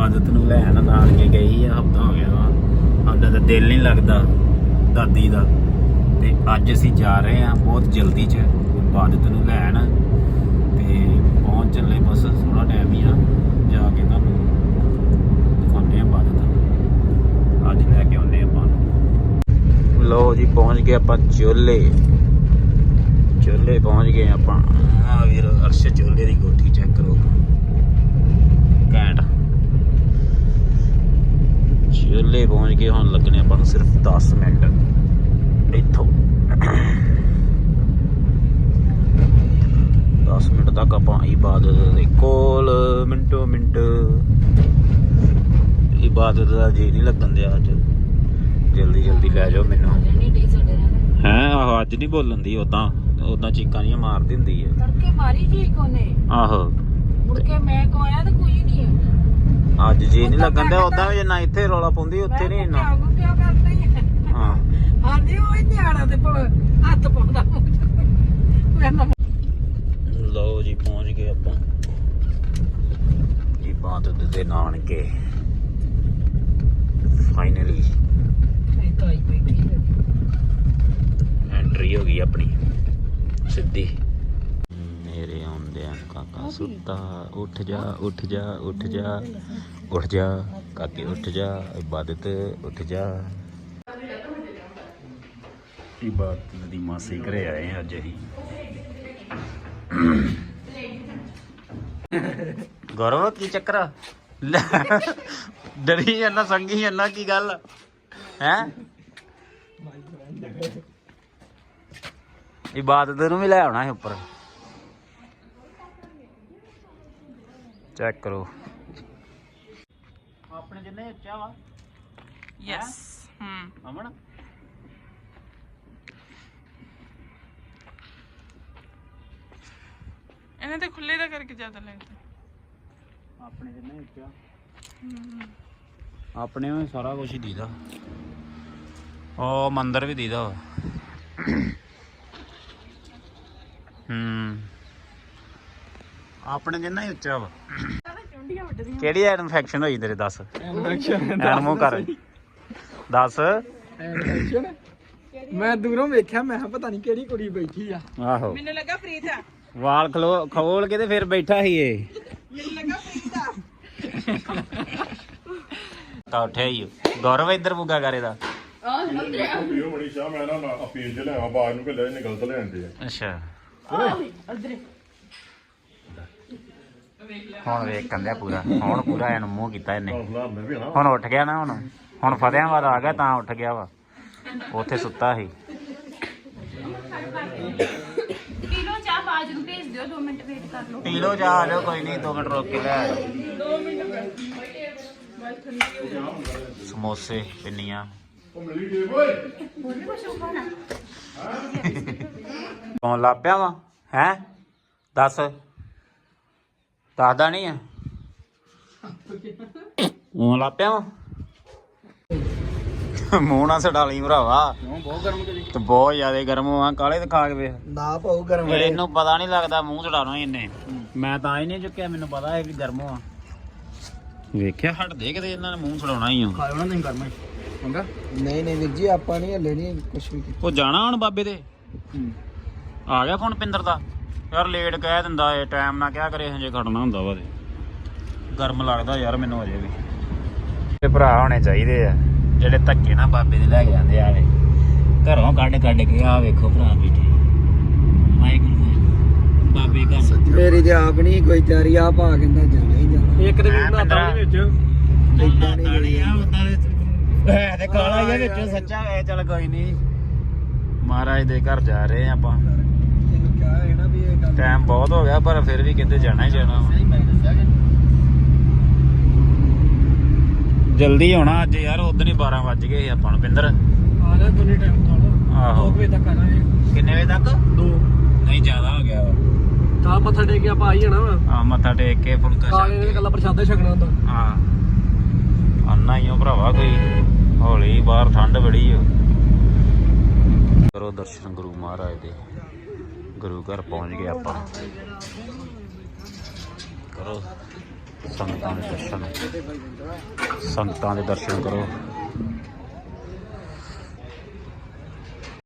ਆਦਤ ਨੂੰ ਲੈਣ ਆਣ ਕੇ ਗਈ ਆ, ਹਫਤਾ ਹੋ ਗਿਆ ਵਾ। ਸਾਡਾ ਤਾਂ ਦਿਲ ਨਹੀਂ ਲੱਗਦਾ ਦਾਦੀ ਦਾ। ਤੇ ਅੱਜ ਅਸੀਂ ਜਾ ਰਹੇ ਆ ਬਹੁਤ ਜਲਦੀ ਚ ਆਦਤ ਨੂੰ ਲੈਣ। ਤੇ ਪਹੁੰਚਣ ਲਈ ਬਸ ਥੋੜਾ ਟਾਈਮ ਹੀ ਆ, ਜਾ ਕੇ ਤੁਹਾਨੂੰ ਦਿਖਾਉਂਦੇ ਆ ਇਬਾਦਤ ਅੱਜ ਲੈ ਕੇ ਆਉਂਦੇ ਆਪਾਂ ਨੂੰ। ਲਓ ਜੀ, ਪਹੁੰਚ ਗਏ ਆਪਾਂ ਚੋਲੇ। ਚੋਲੇ ਪਹੁੰਚ ਗਏ ਆਪਾਂ। ਆ ਵੀਰ ਅਰਸ਼ ਚੋਲੇ ਦੀ ਕੋਠੀ ਇਬਾਦਤ ਦਾ ਜੀ ਨਹੀਂ ਲੱਗਣ ਦਿਆ ਅੱਜ। ਜਲਦੀ ਜਲਦੀ ਲੈ ਜਾਓ ਮੈਨੂੰ। ਹੈ ਆਹੋ ਅੱਜ ਨਹੀਂ ਬੋਲਣ ਦੀ ਉਦਾਂ ਉਦਾਂ ਚੀਕਾਂ ਨਹੀਂ ਮਾਰਦੀ ਹੁੰਦੀ ਹੈ ਤੜਕੇ ਮਾਰੀ ਜੀ ਕੋਨੇ। ਆਹੋ। ਮੁੜ ਕੇ ਮੈਂ ਕੋ ਆਇਆ ਤੇ ਕੋਈ ਨਹੀਂ ਹੈ ਅੱਜ ਜੀ ਨਹੀਂ ਲੱਗਣ ਦਿਆ ਉਦਾਂ ਵੀ ਜੇ ਨਾ ਇੱਥੇ ਰੌਲਾ ਪਾਉਂਦੀ ਉੱਥੇ ਨਹੀਂ ਇੰਨਾ। ਕਿਉਂ ਕਿਉਂ ਕਰਦੇ ਹੈ ਹਾਂ। ਆਂਦੀ ਉਹ ਹੀ ਨਿਆਣਾ ਤੇ ਭਾਵੇਂ ਹੱਥ ਪਾਉਂਦਾ ਮੂੰਹ ਚ। ਮੈਂ ਨਾ ਲਓ ਜੀ ਪਹੁੰਚ ਗਏ ਆਪਾਂ। ਜੀ ਬਾਤ ਦੇ ਨਾਨਕੇ। ਫਾਈਨਲੀ ਨਹੀਂ ਤਾਈ ਬੈਠੀ ਹੈ। ਐਂਟਰੀ ਹੋ ਗਈ ਆਪਣੀ। ਸਿੱਧੀ। ਮੇਰੇ ਆਉਂਦਿਆਂ ਕਾਕਾ ਸੁੱਤਾ ਉੱਠ ਜਾ ਉੱਠ ਜਾ ਉੱਠ ਜਾ ਉੱਠ ਜਾ ਕਾਕੇ ਉੱਠ ਜਾ ਇਬਾਦਤ ਉੱਠ ਜਾ। ਇਬਾਦਤ ਦੀ ਮਾਸੀ ਘਰੇ ਆਏ ਹਾਂ ਅੱਜ ਅਸੀਂ। ਗੌਰਵ ਕੀ ਚੱਕਰ ਆ? ਡਰੀ ਜਾਂਦਾ ਸੰਗੀ ਜਾਂਦਾ ਕੀ ਗੱਲ? ਹੈ? ਇਬਾਦਤ ਨੂੰ ਵੀ ਲੈ ਆਉਣਾ ਹੈ ਉੱਪਰ। ਚੈੱਕ ਕਰੋ। ਆਪਣੇ ਜਿੰਨੇ ਉੱਚਾ ਵਾ। ਯੈਸ ਹਮ ਅਮਨ? ਇਹਨਾਂ ਤੇ ਖੁੱਲੇ ਦਾ ਕਰਕੇ ਜ਼ਿਆਦਾ ਲੱਗਦਾ। ਆਪਣੇ ਜਿੰਨੇ ਉੱਚਾ। ਆਪਣੇ ਵਿੱਚ ਸਾਰਾ ਕੁਝ ਹੀ ਦੀਦਾ। ਉਹ ਮੰਦਿਰ ਵੀ ਦੀਦਾ ਹੂੰ। ਆਪਣੇ ਜਿੰਨਾ ਹੀ ਉੱਚਾ ਵਾ। ਕਿਹੜੀ ਇਨਫੈਕਸ਼ਨ ਹੋਈ ਤੇਰੇ ਦੱਸ? ਇਨਫੈਕਸ਼ਨ ਮੂੰਹ ਕਰ। ਦੱਸ। ਮੈਂ ਦੂਰੋਂ ਵੇਖਿਆ ਮੈਂ ਕਿਹਾ ਪਤਾ ਨਹੀਂ ਕਿਹੜੀ ਕੁੜੀ ਬੈਠੀ ਆ। ਆਹੋ। ਮੈਨੂੰ ਲੱਗਾ ਪ੍ਰੀਤ ਆ। ਵਾਲ ਖਲੋ ਖੋਲ ਕੇ ਤੇ ਫਿਰ ਬੈਠਾ ਸੀ ਇਹ। ਮੈਨੂੰ ਲੱਗਾ ਤਾਂ ਉੱਠਿਆ ਹੀ ਉਹ। ਗੌਰਵ ਇੱਧਰ ਬੁੱਗਾ ਕਰੇ ਦਾ ਵੀਡੀਓ ਬੜੀ ਸ਼ਾਹ ਮੈਂ ਨਾ ਨਾ ਅਪੀਲ ਚ ਲਿਆਵਾਂ ਬਾਹਰ ਨੂੰ ਭੇਜਿਆ ਇਹਨੇ ਗਲਤ ਲੈਂਦੇ ਆ ਅੱਛਾ। ਹੁਣ ਵੇਖ ਕੰਦਿਆ ਪੂਰਾ। ਹੁਣ ਪੂਰਾ ਇਹਨੂੰ ਮੂੰਹ ਕੀਤਾ ਇਹਨੇ। ਹੌਸਲਾ ਮੈਂ ਵੀ ਨਾ ਹੁਣ ਉੱਠ ਗਿਆ ਨਾ ਹੁਣ। ਹੁਣ ਫਤਿਆਬਾਦ ਆ ਗਿਆ ਤਾਂ ਉੱਠ ਗਿਆ ਵਾ। ਉੱਥੇ ਸੁੱਤਾ ਸੀ। ਬਾਜ ਨੂੰ ਭੇਜ ਦਿਓ 2 ਮਿੰਟ ਵੇਟ ਕਰ ਲਓ। ਪੀ ਲਓ, ਜਾ ਆ ਜਾਓ, ਕੋਈ ਨਹੀਂ 2 ਮਿੰਟ ਰੁਕ ਕੇ ਲੈ ਆਇਓ ਸਮੋਸੇ ਪਿੰਨੀਆਂ। ਉਹ ਮਿਲੀ ਗਏ ਓਏ ਕੌਣ ਲੱਪਿਆ ਵਾ? ਹੈ? ਦੱਸ। ਦੱਸਦਾ ਨਹੀਂ ਆ। ਉਹ ਲੱਪਿਆ ਵਾ? ਮੂੰਹ ਨਾ ਸਡਾਲੀ ਭਰਾਵਾ। ਬਹੁਤ ਗਰਮ ਕਰੀ। ਤੇ ਬਹੁਤ ਜ਼ਿਆਦਾ ਗਰਮ ਆ ਕਾਲੇ ਤੇ ਖਾ ਕੇ ਵੇਖ। ਨਾ ਪਾਉ ਗਰਮ ਇਹਨੂੰ ਪਤਾ ਨਹੀਂ ਲੱਗਦਾ ਮੂੰਹ ਚੜਾਉਣਾ ਇਹਨੇ। ਮੈਂ ਤਾਂ ਹੀ ਨਹੀਂ ਚੁੱਕਿਆ ਮੈਨੂੰ ਪਤਾ ਹੈ ਵੀ ਗਰਮ ਆ ਵੇਖਿਆ ਹਟ ਦੇ ਕਿਤੇ ਇਹਨਾਂ ਨੇ ਮੂੰਹ ਚੜਾਉਣਾ ਹੀ ਆ ਖਾਇਓ ਨਾ ਨਹੀਂ ਗਰਮ। ਮੰਗਾ ਨਹੀਂ ਨਹੀਂ ਵੀਰ ਜੀ ਆਪਾਂ ਨਹੀਂ ਹੱਲੇ ਨਹੀਂ ਕੁਛ ਵੀ ਉਹ ਜਾਣਾ ਹੁਣ ਬਾਬੇ ਦੇ? ਆ ਗਿਆ ਫੋਨ ਪਿੰਦਰ ਦਾ। ਯਾਰ ਲੇਟ ਕਹਿ ਦਿੰਦਾ ਏ ਟਾਈਮ ਨਾ ਕਿਆ ਕਰੇ ਹਜੇ ਖੜਨਾ ਹੁੰਦਾ ਵਾ ਤੇ। ਗਰਮ ਲੱਗਦਾ ਯਾਰ ਮੈਨੂੰ ਅਜੇ ਵੀ। ਤੇ ਭਰਾ ਹੋਣੇ ਚਾਹੀਦੇ ਆ। ਜਿਹੜੇ ਧੱਕੇ ਨਾ ਬਾਬੇ ਦੇ ਲੈ ਕੇ ਜਾਂਦੇ ਆ ਵੇ ਘਰੋਂ ਕੱਢ ਕੱਢ ਕੇ ਆ ਵੇਖੋ ਭਰਾ ਬੈਠੇ। ਵਾਹਿਗੁਰੂ ਬਾਬੇ ਘਰ। ਮੇਰੀ ਤੇ ਆਪ ਨਹੀਂ ਕੋਈ ਤਿਆਰੀ ਆ ਭਾ ਕਹਿੰਦਾ ਜਾਣਾ ਹੀ ਜਾਣਾ। ਇੱਕ ਦੇ ਵਿੱਚ ਨਾਤਾ ਵਿੱਚ। ਇਦਾਂ ਨਹੀਂ ਆ ਉਦਾਂ ਦੇ ਹੈ ਤੇ ਕਾਲਾ ਹੀ ਆ ਵਿੱਚੋਂ ਸੱਚਾ ਵੇ ਚਲ ਕੋਈ ਨਹੀਂ ਮਹਾਰਾਜ ਦੇ ਘਰ ਜਾ ਰਹੇ ਆ ਆਪਾਂ। ਹੈ ਵੀ ਟਾਈਮ ਬਹੁਤ ਹੋ ਗਿਆ ਪਰ ਫਿਰ ਵੀ ਕਹਿੰਦੇ ਜਾਣਾ ਹੀ ਜਾਣਾ ਵਾ। ਸਹੀ ਮੈਂ ਦੱਸਿਆ ਕਿ ਜਲਦੀ ਹੋਣਾ ਅੱਜ ਯਾਰ ਉਦੋਂ ਹੀ 12 ਵੱਜ ਗਏ ਆਪਾਂ ਨੂੰ ਪਿੰਦਰ। ਆ ਜਾ ਦੋਨੇ ਟਾਈਮ ਖਾਣਾ ਆਹੋ। ਵਜੇ ਤੱਕ ਆਣਾ ਕਿੰਨੇ ਵਜੇ ਤੱਕ? ਦੋ। ਨਹੀਂ ਜ਼ਿਆਦਾ ਹੋ ਗਿਆ ਵਾ। ਤਾਂ ਮੱਥਾ ਟੇਕ ਕੇ ਆਪਾਂ ਆਈ ਜਾਣਾ ਵਾ। ਆ ਮੱਥਾ ਟੇਕ ਕੇ ਫੁਲਕਾ ਕਾਲੇ ਨੇ ਛਕ ਕੱਲਾ ਪ੍ਰਸ਼ਾਦਾ ਛਕਣਾ ਹੁੰਦਾ ਹਾਂ। ਅੰਨਾ ਹੀ ਓ ਭਰਾਵਾ ਕੋਈ। ਹੌਲੀ ਬਾਹਰ ਠੰਡ ਬੜੀ ਕਰੋ ਦਰਸ਼ਨ ਗੁਰੂ ਮਹਾਰਾਜ ਦੇ। ਗੁਰੂ ਘਰ ਪਹੁੰਚ ਗਏ ਆਪਾਂ। ਕਰੋ। ਸੰਗਤਾਂ ਦੇ ਦਰਸ਼ਨ ਸੰਗਤਾਂ ਦੇ ਦਰਸ਼ਨ ਕਰੋ।